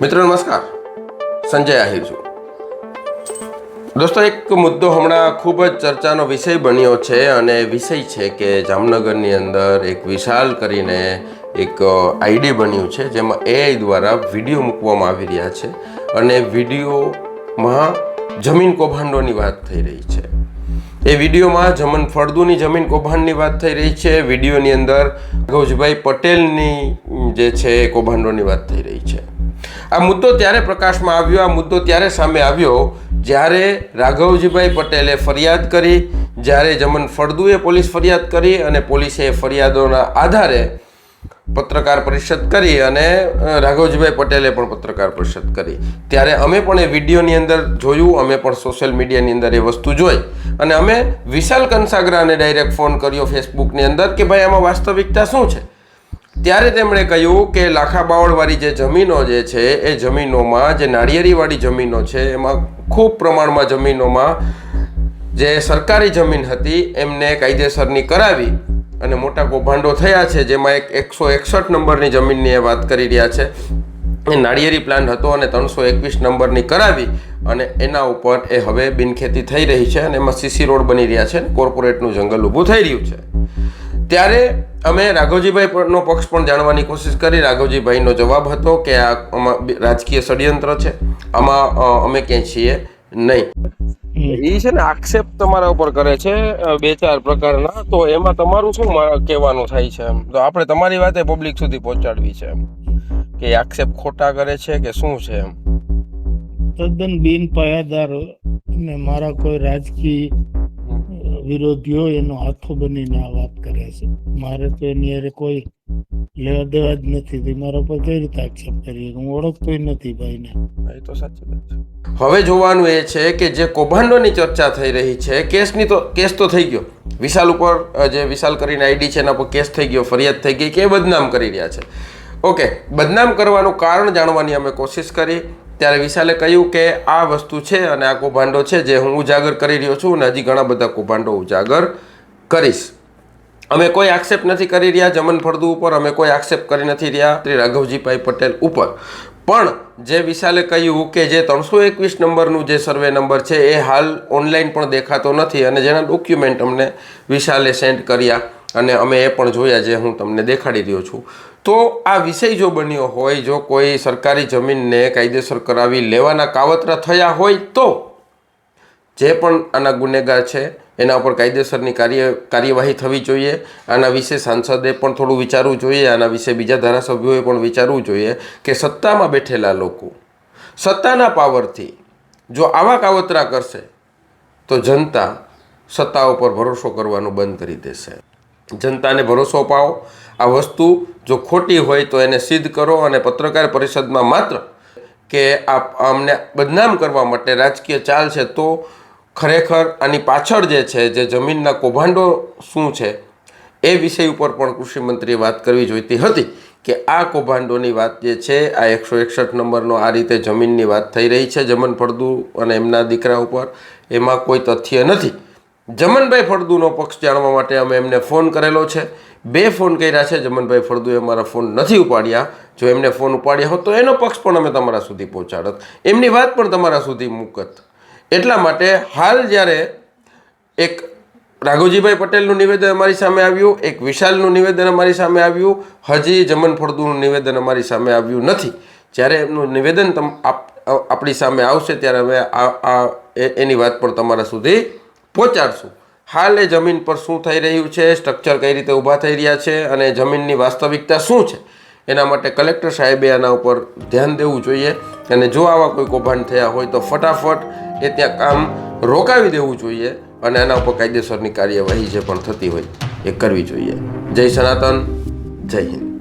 મિત્રો, નમસ્કાર. સંજય આહિર છું. દોસ્તો, એક મુદ્દો હમણાં ખૂબ જ ચર્ચાનો વિષય બન્યો છે અને વિષય છે કે જામનગરની અંદર એક વિશાલ કરીને એક આઈડી બન્યું છે જેમાં એઆઈ દ્વારા વીડિયો મૂકવામાં આવી રહ્યા છે અને વિડીયોમાં જમીન કૌભાંડોની વાત થઈ રહી છે. એ વિડીયોમાં જમન ફળદુની જમીન કૌભાંડની વાત થઈ રહી છે. વિડીયોની અંદર ગૌજભાઈ પટેલની જે છે કૌભાંડોની વાત થઈ રહી છે આ મુદ્દો ત્યારે પ્રકાશમાં આવ્યો, આ મુદ્દો ત્યારે સામે આવ્યો જ્યારે રાઘવજીભાઈ પટેલે ફરિયાદ કરી, જ્યારે જમન ફળદુએ પોલીસ ફરિયાદ કરી અને પોલીસે ફરિયાદોના આધારે પત્રકાર પરિષદ કરી અને રાઘવજીભાઈ પટેલે પણ પત્રકાર પરિષદ કરી. ત્યારે અમે પણ એ વિડીયોની અંદર જોયું, અમે પણ સોશિયલ મીડિયાની અંદર એ વસ્તુ જોઈ અને અમે વિશાલ કંસાગરાને ડાયરેક્ટ ફોન કર્યો ફેસબુકની અંદર કે ભાઈ આમાં વાસ્તવિકતા શું છે? ત્યારે તેમણે કહ્યું કે લાખા બાવળવાળી જે જમીનો જે છે, એ જમીનોમાં જે નાળિયેરીવાળી જમીનો છે, એમાં ખૂબ પ્રમાણમાં જમીનોમાં જે સરકારી જમીન હતી, એમને કાયદેસરની કરાવી અને મોટા કૌભાંડો થયા છે, જેમાં એક એકસો એકસઠ નંબરની જમીનની એ વાત કરી રહ્યા છે. એ નાળિયેરી પ્લાન્ટ હતો અને ત્રણસો એકવીસ નંબરની કરાવી અને એના ઉપર એ હવે બિનખેતી થઈ રહી છે અને એમાં સીસી રોડ બની રહ્યા છે કોર્પોરેટનું જંગલ ઊભું થઈ રહ્યું છે. ત્યારે અમે રાઘવજીભાઈ નો પક્ષ પણ જાણવાની કોશિશ કરી. રાઘવજીભાઈનો જવાબ હતો કે આ આમાં રાજકીય ષડયંત્ર છે. આમાં અમે ક્યાંય છીએ નહીં. એ છે ને આક્ષેપ તમારા ઉપર કરે છે બે ચાર પ્રકારના. તો એમાં તમારું શું કહેવાનું થાય છે એમ? તો આપણે તમારી વાતે પબ્લિક સુધી પહોંચાડવી છે એમ. કે આક્ષેપ ખોટા કરે છે કે શું છે એમ? તદ્દન બિન પાયાદાર ને મારા કોઈ રાજકીય વિરોધીઓ એનો હાથો બનીને આ વાત કરે છે. મારે તો એની અરે કોઈ લેવા દેવા જ નથી. તે મારા પર કઈ રીતે આક્ષેપ કરીએ? હું ઓળખતો નથી ભાઈને. એ તો સાચી વાત છે. હવે જોવાનું એ છે કે જે કૌભાંડોની ચર્ચા થઈ રહી છે કેસની તો કેસ તો થઈ ગયો. વિશાલ ઉપર જે વિશાલ કરીને આઈડી છે એના પર કેસ થઈ ગયો ફરિયાદ થઈ ગઈ કે બદનામ કરી રહ્યા છે. ઓકે બદનામ કરવાનું કારણ જાણવાની અમે કોશિશ કરી. ત્યારે વિશાલે કહ્યું કે આ વસ્તુ છે અને આ કૌભાંડો છે જે હું ઉજાગર કરી રહ્યો છું અને હજી ઘણા બધા કૌભાંડો ઉજાગર કરીશ. અમે કોઈ આક્ષેપ નથી કરી રહ્યા જમન ફળદુ ઉપર, અમે કોઈ આક્ષેપ કરી નથી રહ્યા શ્રી રાઘવજીભાઈ પટેલ ઉપર. પણ જે વિશાલે કહ્યું કે જે ત્રણસો એકવીસ નંબરનું જે સર્વે નંબર છે એ હાલ ઓનલાઈન પણ દેખાતો નથી અને જેના ડોક્યુમેન્ટ અમને વિશાલે સેન્ડ કર્યા અને અમે એ પણ જોયા જે હું તમને દેખાડી રહ્યો છું. તો આ વિષય જો બન્યો હોય, જો કોઈ સરકારી જમીનને કાયદેસર કરાવી લેવાના કાવતરા થયા હોય તો જે પણ આના ગુનેગાર છે, એના ઉપર કાયદેસરની કાર્ય, કાર્યવાહી થવી જોઈએ. આના વિશે સાંસદે પણ થોડું વિચારવું જોઈએ, આના વિશે બીજા ધારાસભ્યોએ પણ વિચારવું જોઈએ કે સત્તામાં બેઠેલા લોકો સત્તાના પાવરથી જો આવા કાવતરા કરશે, તો જનતા સત્તા ઉપર ભરોસો કરવાનું બંધ કરી દેશે. જનતાને ભરોસો અપાવો આ વસ્તુ જો ખોટી હોય તો એને સિદ્ધ કરો અને પત્રકાર પરિષદમાં માત્ર કે આ અમને બદનામ કરવા માટે રાજકીય ચાલ છે તો ખરેખર આની પાછળ જે છે, જે જમીનના કૌભાંડો શું છે, એ વિષય ઉપર પણ કૃષિમંત્રીએ વાત કરવી જોઈતી હતી કે આ કૌભાંડોની વાત જે છે, આ એકસો એકસઠ નંબરનો આ રીતે જમીનની વાત થઈ રહી છે જમન ફળદુ અને એમના દીકરા ઉપર, એમાં કોઈ તથ્ય નથી. જમનભાઈ ફળદુનો પક્ષ જાણવા માટે અમે એમને ફોન કરેલો છે. બે ફોન કર્યા છે. જમનભાઈ ફળદુએ મારા ફોન નથી ઉપાડ્યા. જો એમને ફોન ઉપાડ્યા હોત તો એનો પક્ષ પણ અમે તમારા સુધી પહોંચાડત. એમની વાત પણ તમારા સુધી મૂકત. એટલા માટે હાલ જ્યારે એક રાઘોજીભાઈ પટેલનું નિવેદન અમારી સામે આવ્યું, એક વિશાલનું નિવેદન અમારી સામે આવ્યું, હજી જમન ફળદુનું નિવેદન અમારી સામે આવ્યું નથી. જ્યારે એમનું નિવેદન તમ આપ આપણી સામે આવશે ત્યારે અમે આ એની વાત પણ તમારા સુધી પહોંચાડશું. હાલ એ જમીન પર શું થઈ રહ્યું છે સ્ટ્રક્ચર કઈ રીતે ઊભા થઈ રહ્યા છે અને જમીનની વાસ્તવિકતા શું છે, એના માટે કલેક્ટર સાહેબે આના ઉપર ધ્યાન દેવું જોઈએ અને જો આવા કોઈ કૌભાંડ થયા હોય તો ફટાફટ એ ત્યાં કામ રોકાવી દેવું જોઈએ અને આના ઉપર કાયદેસરની કાર્યવાહી જે પણ થતી હોય એ કરવી જોઈએ. જય સનાતન, જય હિન્દ.